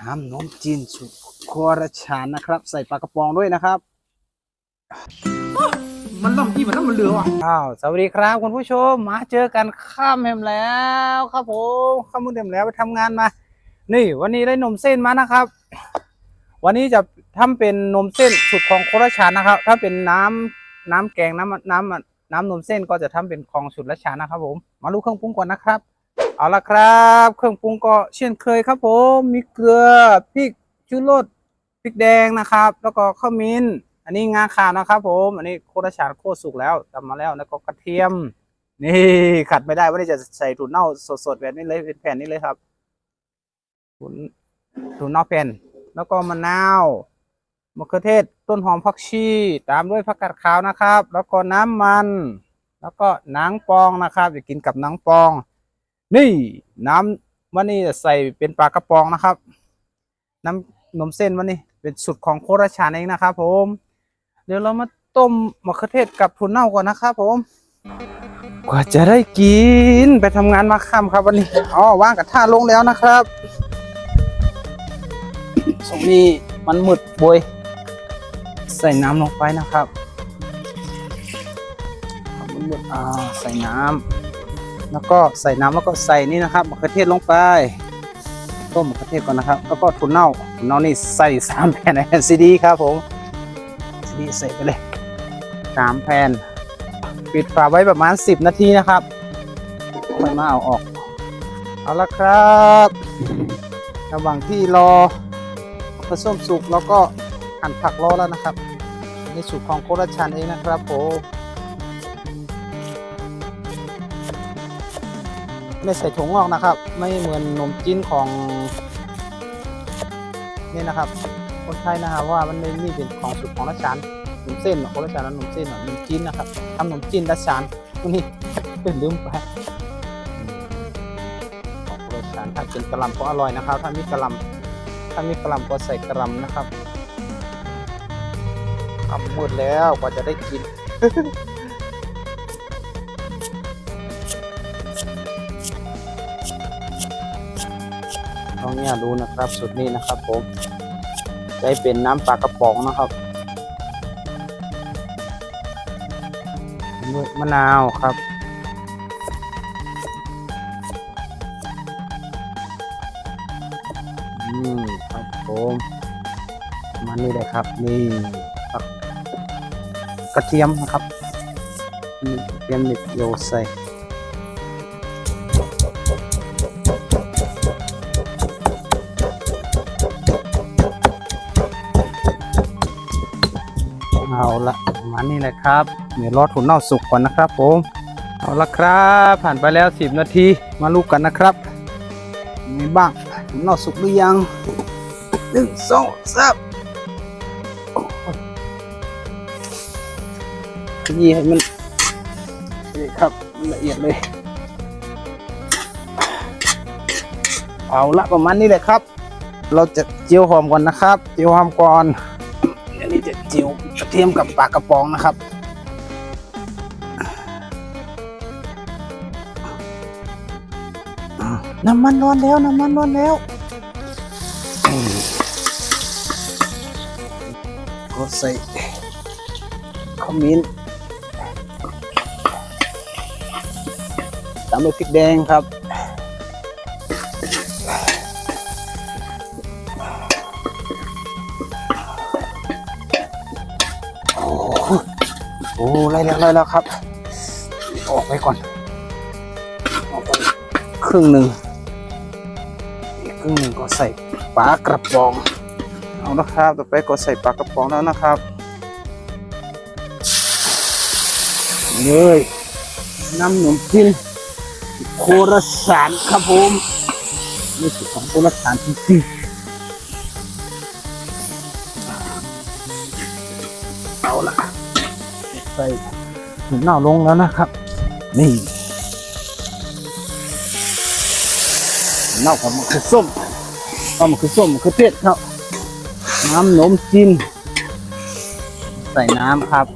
น้ำนมจีนสุดครัวราชานนะครับ ใส่ปลากระป๋องด้วยนะครับ มันล่ำที่มันล่ำมันเหลือว่ะอ้าวสวัสดีครับคุณผู้ชมมาเจอกันข้ามแหมแล้วครับผมข้ามมือเต็มแล้วไปทำงานมา นี่วันนี้ได้นมเส้นมานะครับ วันนี้จะทำเป็นนมเส้นสุดของโคราชานนะครับ ถ้าเป็นน้ำน้ำแกงน้ำน้ำน้ำนมเส้นก็จะทำเป็นของสุดราชานนะครับผม มาดูเครื่องปรุงก่อนนะครับ เอาละครับ เครื่องปรุงก็เช่นเคยครับ ผมมีเกลือพริกชูรสพริกแดงนะครับ แล้วก็ข้าวมิ้น อันนี้งาขาวนะครับ ผมอันนี้โคตราชานโคตรสุกแล้วทำมาแล้วแล้วก็กระเทียม นี่ขัดไม่ได้วันนี้จะใส่ถั่วเน่าสดๆแบบนี้เลยเป็นแผ่นนี้เลยครับถั่วถั่วเน่าแผ่นแล้วก็มะนาวมะเขือเทศต้นหอมผักชีตามด้วยผักกาดขาวนะครับ แล้วก็น้ำมัน แล้วก็หนังปองนะครับจะกินกับหนังปอง นี่น้ำวันนี้ใส่เป็นปลากระป๋องนะครับ น้ำนมเส้นวันนี้เป็นสูตรของโคราชานเองนะครับผม เดี๋ยวเรามาต้มมะเขือเทศกับถั่วเน่าก่อนนะครับผม กว่าจะได้กินไปทำงานมาค่ำครับวันนี้อ๋อว่างกับท่าลงแล้วนะครับตรงนี้มันมืดบวยใส่น้ำลงไปนะครับมันมืดอ่าใส่น้ำ แล้วก็ใส่น้ำแล้วก็ใส่นี่นะครับมะเขือเทศลงไปต้มมะเขือเทศก่อนนะครับ แล้วก็ถั่วเน่าถั่วเน่านี่ใส่สามแผ่นในซีดีครับผมซีดีใส่ไปเลยสามแผ่นปิดฝาไว้ประมาณ10นาทีนะครับค่อยมาเอาออก เอาละครับระหว่างที่รอผสมสุกเราก็หั่นผักรอแล้วนะครับในสูตรของโคราชันเองนะครับผม ไม่ใส่ถั่วงอกนะครับ ไม่เหมือนนมจีนของนี่นะครับ คนไทยนะครับว่ามันไม่มีเป็นของสูตรของราชานนมเส้นโคราชันนั้นนมเส้นนมจีนนะครับทำขนมจีนดัชชานวกนี้เป็นลืมไปของโปรชานถ้าเป็นกะหล่ำก็อร่อยนะครับ ถ้ามีกะหล่ำถ้ามีกะหล่ำก็ใส่กะหล่ำนะครับทำหมดแล้วกว่าจะได้กิน ต้องเนี่ยดูนะครับสุดนี้นะครับผมได้เป็นน้ำปลากระป๋องนะครับมะนาวครับอืมครับผมมันนี่เลยครับนี่ครับ กระเทียมนะครับนี่กระเทียมนิดโยใส่ เอาละประมาณนี้เลยครับเดี๋ยวรอถั่วเน่าสุกก่อนนะครับผมเอาละครับ ผ่านไปแล้ว 10 นาทีมาลูกกันนะครับยังไงบ้างถั่วเน่าสุกหรือยังหนึ่งสองสามยขยี้ให้มันนี่ครับละเอียดเลย เอาละประมาณนี้เลยครับ เราจะเจียวหอมก่อนนะครับ เจียวหอมก่อน นี้จะจียวกระเทียมกับปลากระป๋องนะครับ น้ำมันร้อนแล้วน้ำมันร้อนแล้วก็ใส่ขมิ้นตามด้วยพริกแดงครับ โอ้ไล่แล้วไล่แล้วครับ ออกไปก่อนออกไปครึ่งหนึ่งอีกครึ่งหนึ่งก็ใส่ปลากระป๋องเอานะครับต่อไปก็ใส่ปลากระป๋องแล้วนะครับเลยน้ำหนมจีนโคราชานครับผมนี่คือของโคราชานจริงๆ ใส่ถุงเน่าลงแล้วนะครับ นี่เน่ากับมะเขือส้มเอามะเขือส้มมะเขือเทศครับ น้ำนมจีนใส่น้ำครับ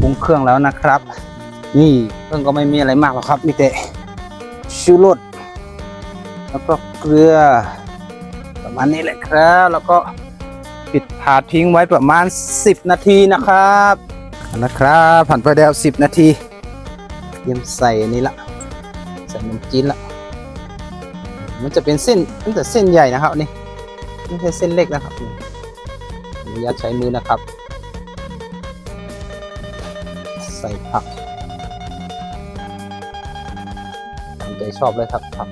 ปรุงเครื่องแล้วนะครับ นี่เพิ่องก็ไม่มีอะไรมากหรอกครับมีแต่ชูรสแล้วก็เกลือ ประมาณนี้แหละครับ แล้วก็ปิดถาดทิ้งไว้ประมาณ 10 นาทีนะครับนะครับผ่านไปแล้ว10 นาทีเตรียมใส่นี้ละใส่นมจีนละมันจะเป็นเส้นตั้งแต่เส้นใหญ่นะครับนี่ไม่ใช่เส้นเล็กนะครับอนุญาตใช้มือนะครับ ใส่ผักตามใจชอบเลยครับผัก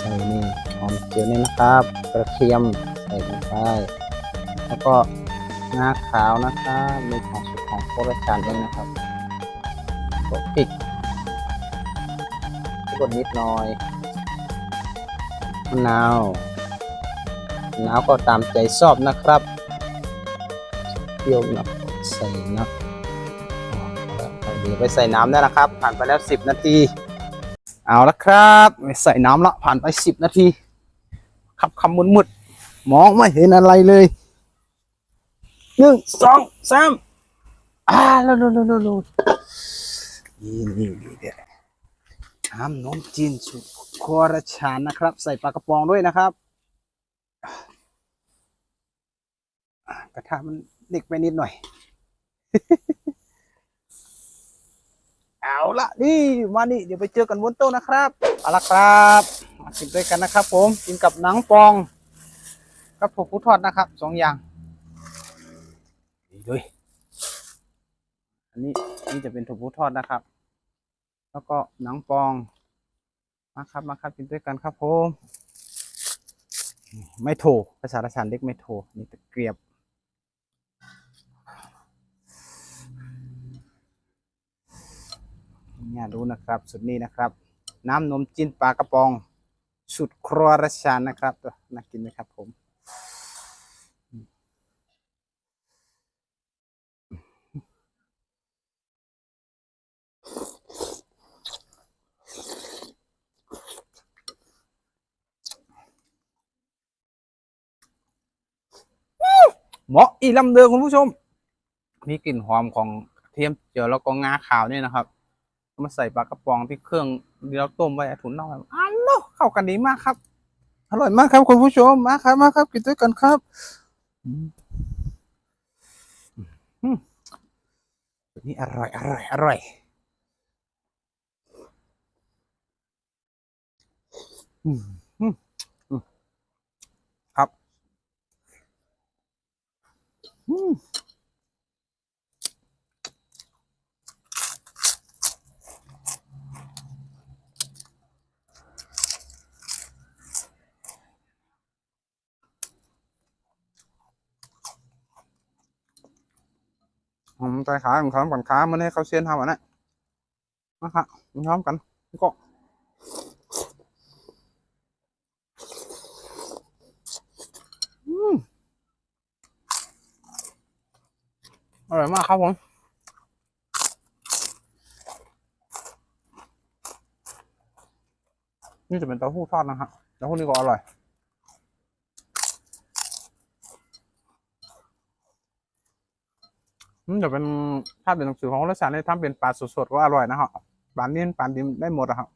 ใส่นี่ หอมเจียวนี่นะครับ กระเทียมใส่ลงไปแล้วก็งาขาวนะครับในของสุดของโคราชานเองนะครับก็พริกกดนิดหน่อยมะนาวมะนาวก็ตามใจชอบนะครับเปรี้ยวหนักใส่นักเดี๋ยวไปใส่น้ำได้นะครับ ผ่านไปแล้ว 10 นาที เอาละครับ ใส่น้ำละผ่านไป 10 นาที ขับคำมุนมุดมองไม่เห็นอะไรเลยหนึ่งสองสามอ่าโลโลโลโลโลนี่นี่นี่เดี๋ยวน้ำนมจีนสุดครัวรชานนะครับ ใส่ปลากระป๋องด้วยนะครับกระทะมันเด็กไปนิดหน่อย เอาละนี่มานี่เดี๋ยวไปเจอกันบนโต๊ะนะครับเอาละครับ กินด้วยกันนะครับ ผมกินกับหนังปองกับผักผู้ทอดนะครับสองอย่างนี่ด้วยอันนี้นี่จะเป็นถั่วผู้ทอดนะครับ แล้วก็หนังปองมาครับมาครับกินด้วยกันครับผมไม่โถภาษาราชานเล็กไม่โถนี่ตะเกียบเนี่ยดูนะครับ สุดนี้นะครับ น้ำนมจีนปลากระป๋อง สุดครัวราชานนะครับน่ากินไหมครับผมเหมาะอีลำเดือคุณผู้ชม มีกลิ่นหอมของเทียมเจียวแล้วก็งาขาวเนี่ยนะครับ มาใส่ปลากระป๋องที่เครื่องที่เราต้มไว้ถุนน่องอันโน เข้ากันดีมากครับ อร่อยมากครับคุณผู้ชมมาครับมาครับ กินด้วยกันครับนี่อร่อยอร่อยอร่อยครับ อืม ผมใจขาผมขาปั่นขามันให้เขาเซียนทำอะนะนะครับพร้อมกันก็อร่อยมากครับผมนี่จะเป็นเต้าหู้ทอดนะครับเต้าหู้นี่ก็อร่อย นี่จะเป็นถ้าเป็นหนังสือของรัชกาลเนี่ยทำเป็นปลาสดๆก็อร่อยนะฮะปลานิ่นปลาดิมได้หมดอะฮะ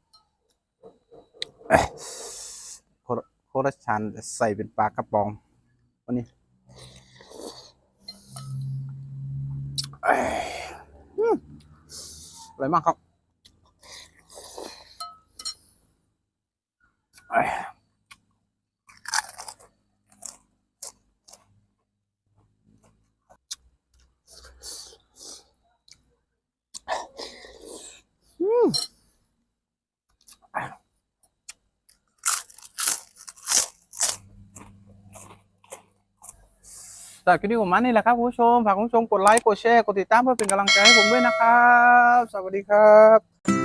โคโรัชชันใส่เป็นปลากระป๋องวันนี้เอ้ยอืมอร่อยมากครับ จากคลิปนี้ผมมานี่แหละครับคุณผู้ชมฝากคุณผู้ชมกดไลค์กดแชร์กดติดตามเพื่อเป็นกำลังใจให้ผมด้วยนะครับ สวัสดีครับ